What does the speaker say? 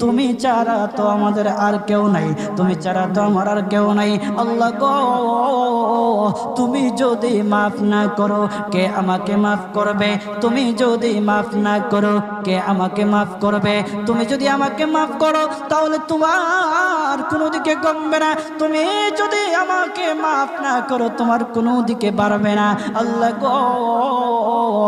তুমি চারা তো আমাদের আর কেউ নাই, তুমি চারা তো আমার আর কেউ নাই। আল্লাহ গো যদি মাফ না করো, কে আমাকে মাফ করবে? তুমি যদি মাফ না করো, কে আমাকে মাফ করবে? তুমি যদি আমাকে মাফ করো, তাহলে তোমার কোনো দিকে কমবে না। তুমি যদি আমাকে মাফ না করো, তোমার কোনো দিকে বাড়বে না। আল্লাহ গো